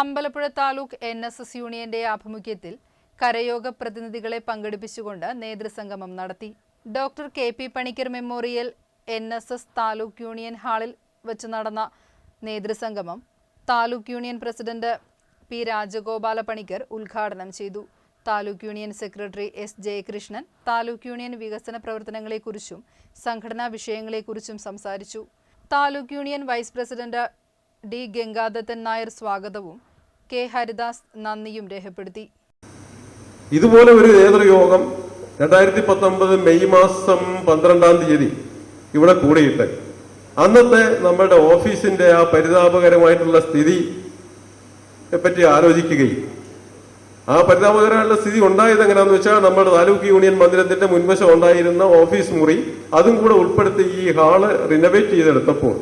Ambalappuzha taluk N S S യൂണിയന്റെ ആഭിമുഖ്യത്തിൽ കരയോഗ പ്രതിനിധികളെ പങ്കെടുപ്പിച്ചുകൊണ്ട് നേതൃസംഗമം നടത്തി. Doctor K P Panicker memorial N S S taluk union ഹാളിൽ വെച്ച് നടന്ന നേതൃസംഗമം taluk union president P Rajagopala Panicker ഉദ്ഘാടനം ചെയ്തു. Taluk union secretary S Jayakrishnan taluk union വികസന പ്രവർത്തനങ്ങളെക്കുറിച്ചും സംഘടനാ വിഷയങ്ങളെക്കുറിച്ചും സംസാരിച്ചു. Taluk union vice president D Gangadathan Nair സ്വാഗതവും കെ ഹരിദാസ് നന്ദിയും രേഖപ്പെടുത്തി. ഇതുപോലെ ഒരു നേതൃയോഗം രണ്ടായിരത്തി പത്തൊമ്പത് മെയ് മാസം പന്ത്രണ്ടാം തീയതി ഇവിടെ കൂടിയിട്ട്. അന്നത്തെ നമ്മുടെ ഓഫീസിന്റെ ആ പരിതാപകരമായിട്ടുള്ള സ്ഥിതി പറ്റി ആലോചിക്കുകയും. ആ പരിതാപകരമായിട്ടുള്ള സ്ഥിതി ഉണ്ടായത് എങ്ങനെയാന്ന് വെച്ചാൽ നമ്മുടെ താലൂക്ക് യൂണിയൻ മന്ദിരത്തിന്റെ മുൻവശം ഉണ്ടായിരുന്ന ഓഫീസ് മുറി അതും കൂടെ ഉൾപ്പെടുത്തി ഈ ഹാൾ റിനോവേറ്റ് ചെയ്തെടുത്തപ്പോൾ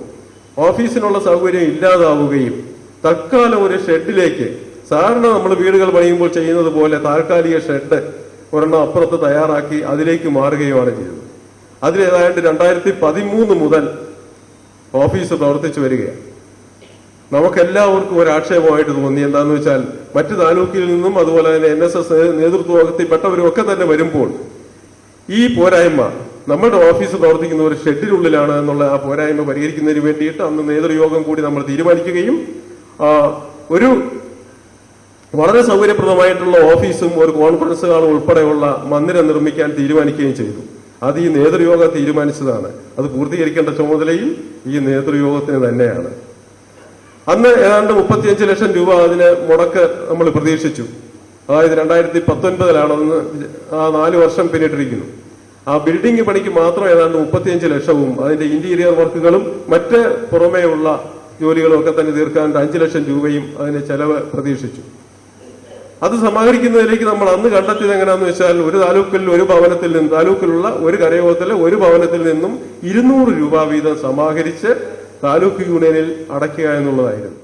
ഓഫീസിനുള്ള സൗകര്യം ഇല്ലാതാവുകയും തൽക്കാലം ഒരു ഷെഡിലേക്ക്. സാധാരണ നമ്മൾ വീടുകൾ പണിയുമ്പോൾ ചെയ്യുന്നത് പോലെ താൽക്കാലിക ഷെഡ് ഒരെണ്ണം അപ്പുറത്ത് തയ്യാറാക്കി അതിലേക്ക് മാറുകയുമാണ് ചെയ്തത് ഏതാണ്ട് രണ്ടായിരത്തി പതിമൂന്ന് മുതൽ ഓഫീസ് പ്രവർത്തിച്ചു വരികയാണ്. നമുക്കെല്ലാവർക്കും ഒരു ആക്ഷേപമായിട്ട് തോന്നി. എന്താന്ന് വെച്ചാൽ മറ്റു താലൂക്കിൽ നിന്നും അതുപോലെ തന്നെ എൻ എസ് എസ് നേതൃത്വത്തിൽപ്പെട്ടവരും ഒക്കെ തന്നെ വരുമ്പോൾ ഈ പോരായ്മ നമ്മുടെ ഓഫീസ് പ്രവർത്തിക്കുന്ന ഒരു ഷെഡിനുള്ളിലാണ് എന്നുള്ള ആ പോരായ്മ പരിഹരിക്കുന്നതിന് വേണ്ടിയിട്ട് അന്ന് നേതൃയോഗം കൂടി നമ്മൾ തീരുമാനിക്കുകയും ഒരു വളരെ സൗകര്യപ്രദമായിട്ടുള്ള ഓഫീസും ഒരു കോൺഫറൻസ് ഹാളും ഉൾപ്പെടെയുള്ള മന്ദിരം നിർമ്മിക്കാൻ തീരുമാനിക്കുകയും ചെയ്തു. അത് ഈ നേതൃയോഗം തീരുമാനിച്ചതാണ്. അത് പൂർത്തീകരിക്കേണ്ട ചുമതലയും ഈ നേതൃയോഗത്തിന് തന്നെയാണ്. അന്ന് ഏതാണ്ട് മുപ്പത്തിയഞ്ച് ലക്ഷം രൂപ അതിന് മുടക്ക് നമ്മൾ പ്രതീക്ഷിച്ചു. അതായത് രണ്ടായിരത്തി പത്തൊൻപതിലാണ് അന്ന് ആ നാല് വർഷം പിന്നിട്ടിരിക്കുന്നു. ആ ബിൽഡിംഗ് പണിക്ക് മാത്രം ഏതാണ്ട് മുപ്പത്തിയഞ്ച് ലക്ഷവും അതിന്റെ ഇന്റീരിയർ വർക്കുകളും മറ്റ് പുറമേയുള്ള ജോലികളും ഒക്കെ തന്നെ തീർക്കാൻ അഞ്ചു ലക്ഷം രൂപയും അതിന് ചെലവ് പ്രതീക്ഷിച്ചു. അത് സമാഹരിക്കുന്നതിലേക്ക് നമ്മൾ അന്ന് കണ്ടെത്തിയത് എങ്ങനെയാന്ന് വെച്ചാൽ ഒരു താലൂക്കിൽ ഒരു ഭവനത്തിൽ നിന്ന് താലൂക്കിലുള്ള ഒരു കരയോഗത്തിലെ ഒരു ഭവനത്തിൽ നിന്നും ഇരുന്നൂറ് രൂപ വീതം സമാഹരിച്ച് താലൂക്ക് യൂണിയനിൽ അടയ്ക്കുക എന്നുള്ളതായിരുന്നു.